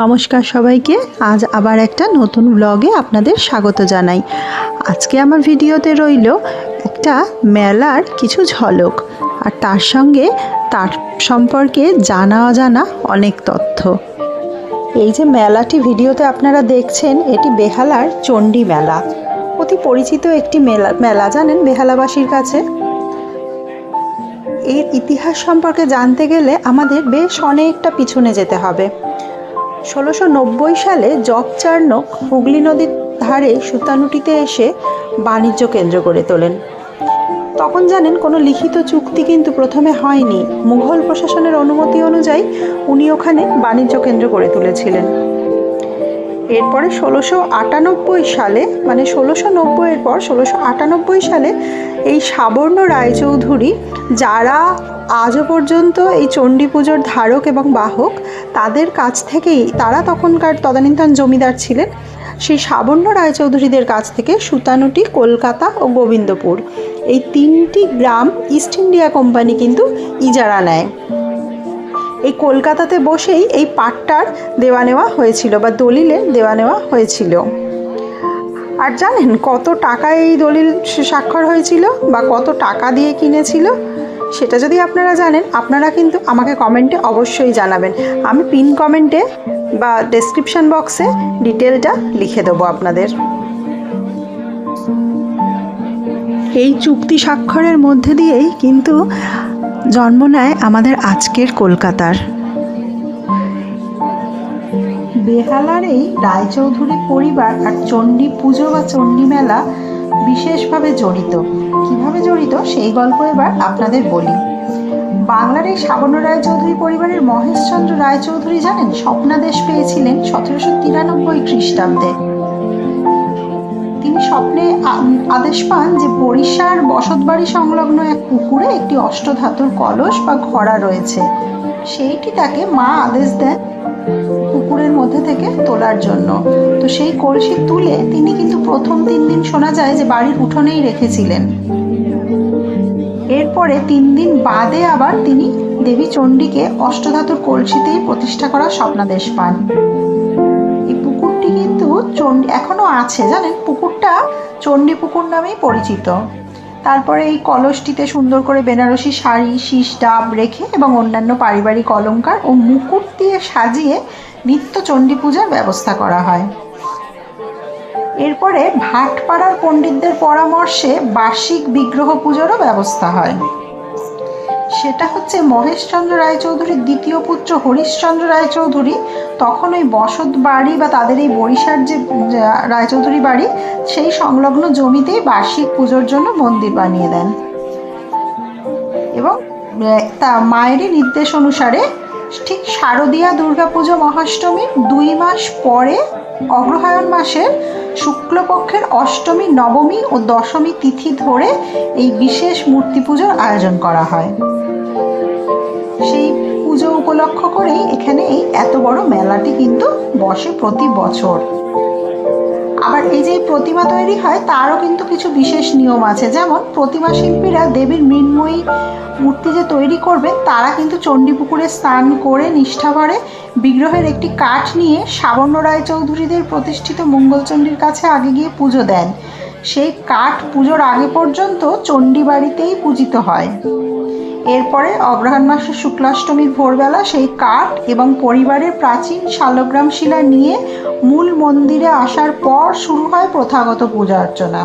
নমস্কার সবাইকে। আজ আবার একটা নতুন ব্লগে আপনাদের স্বাগত জানাই। আজকে আমার ভিডিওতে রইল একটা মেলার কিছু ঝলক। আর তার সঙ্গে তার সম্পর্কে জানা অজানা অনেক তথ্য। এই যে মেলাটি ভিডিওতে আপনারা দেখছেন, এটি বেহালার চণ্ডী মেলা। অতি পরিচিত একটি মেলা মেলা জানেন বেহালাবাসীর কাছে? এর ইতিহাস সম্পর্কে জানতে গেলে আমাদের বেশ অনেকটা পিছনে যেতে হবে। ষোলোশো সালে জগচার্ণক হুগলি নদীর ধারে সুতানুটিতে এসে বাণিজ্য কেন্দ্র গড়ে তোলেন। তখন জানেন কোনো লিখিত চুক্তি কিন্তু প্রথমে হয়নি। মুঘল প্রশাসনের অনুমতি অনুযায়ী উনি ওখানে বাণিজ্য কেন্দ্র গড়ে তুলেছিলেন। এরপরে ষোলোশো আটানব্বই সালে মানে ষোলোশো নব্বইয়ের পর ষোলোশো আটানব্বই সালে এই সাবর্ণ রায়চৌধুরী যারা আজও পর্যন্ত এই চণ্ডী পুজোর ধারক এবং বাহক তাদের কাছ থেকেই তারা তখনকার তদানীন্তন জমিদার ছিলেন সেই সাবর্ণ রায়চৌধুরীদের কাছ থেকে সুতানুটি, কলকাতা ও গোবিন্দপুর। এই তিনটি গ্রাম ইস্ট ইন্ডিয়া কোম্পানি কিন্তু ইজারা নেয়। এই কলকাতাতে বসেই এই পাটটার দেওয়া নেওয়া হয়েছিল বা দলিলে দেওয়া নেওয়া হয়েছিল। আর জানেন কত টাকায় এই দলিল স্বাক্ষর হয়েছিল বা কত টাকা দিয়ে কিনেছিল? সেটা যদি আপনারা জানেন, আপনারা কিন্তু আমাকে কমেন্টে অবশ্যই জানাবেন। আমি পিন কমেন্টে বা ডেসক্রিপশন বক্সে ডিটেলটা লিখে দেবো আপনাদের। এই চুক্তি স্বাক্ষরের মধ্যে দিয়েই কিন্তু জন্ম নেয় আমাদের আজকের কলকাতার। বেহালার এই রায়চৌধুরী পরিবার আর চণ্ডী পুজো বা চণ্ডী মেলা বিশেষভাবে জড়িত। কীভাবে জড়িত সেই গল্প এবার আপনাদের বলি। বাংলার এই সাবর্ণ রায়চৌধুরী পরিবারের মহেশচন্দ্র রায়চৌধুরী জানেন, স্বপ্নাদেশ পেয়েছিলেন সতেরোশো তিরানব্বই খ্রিস্টাব্দে। তিনি স্বপ্নে আদেশ পান যে বরিশার বসতবাড়ি সংলগ্ন এক পুকুরে একটি অষ্টধাতুর কলস বা ঘড়া রয়েছে। সেইটি তাকে মা আদেশ দেন পুকুরের মধ্যে থেকে তোলার জন্য। তো সেই কলসি তুলে তিনি কিন্তু প্রথম তিন দিন শোনা যায় যে বাড়ির উঠোনেই রেখেছিলেন। এরপরে তিন দিন বাদে আবার তিনি দেবী চণ্ডীকে অষ্টধাতুর কলসিতেই প্রতিষ্ঠা করার স্বপ্নাদেশ পান। এই পুকুরটি কিন্তু চণ্ডী, এখনও আছে, জানেন? পুকুরটা চণ্ডী পুকুর নামেই পরিচিত। তারপরে এই কলসটিতে সুন্দর করে বেনারসি শাড়ি, শীষ, ডাব রেখে এবং অন্যান্য পারিবারিক অলঙ্কার ও মুকুট দিয়ে সাজিয়ে নিত্য চণ্ডী পূজার ব্যবস্থা করা হয়। এরপরে ভাটপাড়ার পণ্ডিতদের পরামর্শে বার্ষিক বিগ্রহ পুজোরও ব্যবস্থা হয়। সেটা হচ্ছে মহেশচন্দ্র রায়চৌধুরীর দ্বিতীয় পুত্র হরিশচন্দ্র রায়চৌধুরী। তখন ওই বসত বাড়ি বা তাদের এই বরিশার যে রায়চৌধুরী বাড়ি, সেই সংলগ্ন জমিতেই বার্ষিক পুজোর জন্য মন্দির বানিয়ে দেন। এবং তা মায়েরই নির্দেশ অনুসারে ঠিক শারদীয়া দুর্গাপুজো মহাষ্টমীর দুই মাস পরে অগ্রহায়ণ মাসের শুক্লপক্ষের অষ্টমী, নবমী ও দশমী তিথি ধরে এই বিশেষ মূর্তি পুজোর আয়োজন করা হয়। সেই পুজো উপলক্ষ করেই এখানে এই এত বড় মেলাটি কিন্তু বসে প্রতি বছর। আবার এই যে প্রতিমা তৈরি হয়, তারও কিন্তু কিছু বিশেষ নিয়ম আছে। যেমন প্রতিমা শিল্পীরা দেবীর মৃন্ময়ী মূর্তি যে তৈরি করবে তারা কিন্তু চণ্ডীপুকুরে স্নান করে, নিষ্ঠা করে বিগ্রহের একটি কাঠ নিয়ে সাবর্ণ রায়চৌধুরীদের প্রতিষ্ঠিত মঙ্গলচণ্ডীর কাছে আগে গিয়ে পুজো দেন। সেই কাঠ পুজোর আগে পর্যন্ত চণ্ডী বাড়িতেই পূজিত হয়। এরপরে অগ্রহায়ণ মাসের শুক্লাষ্টমীর ভোরবেলা সেই কাঠ এবং পরিবারের প্রাচীন শালগ্রাম শিলা নিয়ে মূল মন্দিরে আসার পর শুরু হয় প্রথাগত পূজা অর্চনা।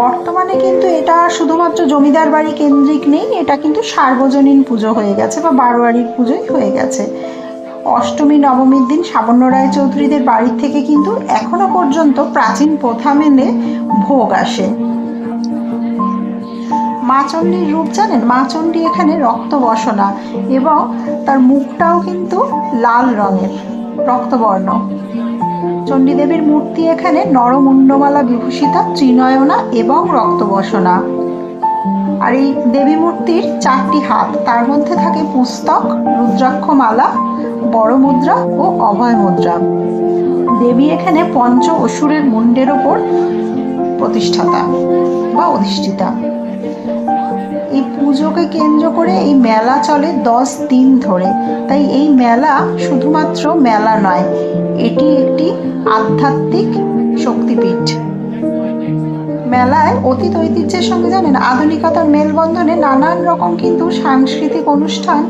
বর্তমানে কিন্তু এটা শুধুমাত্র জমিদার বাড়ি কেন্দ্রিক নেই, এটা কিন্তু সার্বজনীন পুজো হয়ে গেছে বা বারোয়ারির পুজোই হয়ে গেছে। অষ্টমী, নবমীর দিন সাবর্ণ রায় চৌধুরীদের বাড়ির থেকে কিন্তু এখনও পর্যন্ত প্রাচীন প্রথা মেনে ভোগ আসে। মা চণ্ডীর রূপ জানেন? মা চণ্ডী এখানে রক্ত বসনা এবং তার মুখটাও কিন্তু লাল রঙের, রক্তবর্ণ। চণ্ডীদেবীর মূর্তি এখানে নরমুণ্ডমালা বিভূষিতা, ত্রিনয়না এবং রক্তবসনা আর এই দেবী মূর্তির চারটি হাত, তার মধ্যে থাকে পুস্তক, রুদ্রাক্ষমালা, বড় মুদ্রা ও অভয় মুদ্রা। দেবী এখানে পঞ্চ অসুরের মুন্ডের ওপর প্রতিষ্ঠাতা বা অধিষ্ঠিতা। এই পুজোকে কেন্দ্র করে এই মেলা চলে দশ দিন ধরে। তাই এই মেলা শুধুমাত্র মেলা নয়, এটি একটি আধ্যাত্মিক শক্তিপীঠ। মেলায় অতীত ঐতিহ্যের সঙ্গে জানেন, আধুনিকতার মেলবন্ধনে নানান রকম কিন্তু সাংস্কৃতিক অনুষ্ঠান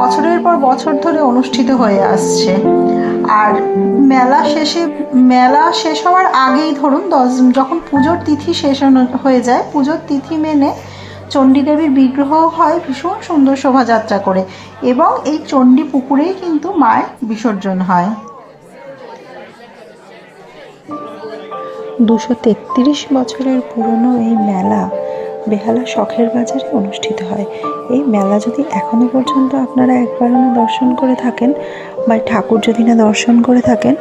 বছরের পর বছর ধরে অনুষ্ঠিত হয়ে আসছে। আর মেলা শেষে, মেলা শেষ হওয়ার আগেই ধরুন দশ, যখন পুজোর তিথি শেষ হয়ে যায়, পুজোর তিথি মেনে চণ্ডীদেবীর বিগ্রহ হয় ভীষণ সুন্দর শোভাযাত্রা করে এবং এই চণ্ডী পুকুরেই কিন্তু মায়ের বিসর্জন হয়। দুশো তেত্রিশ বছরের পুরনো এই মেলা বেহালা শখের বাজারে অনুষ্ঠিত হয়। এই মেলা যদি এখনও পর্যন্ত আপনারা একবারও না দর্শন করে থাকেন বা ঠাকুর যদি না দর্শন করে থাকেন,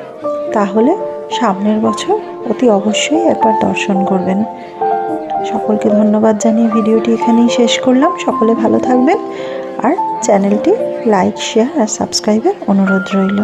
তাহলে সামনের বছর অতি অবশ্যই একবার দর্শন করবেন। সকলকে ধন্যবাদ জানিয়ে ভিডিওটি এখানেই শেষ করলাম। সকলে ভালো থাকবেন আর চ্যানেলটি লাইক, শেয়ার আর সাবস্ক্রাইবের অনুরোধ রইল।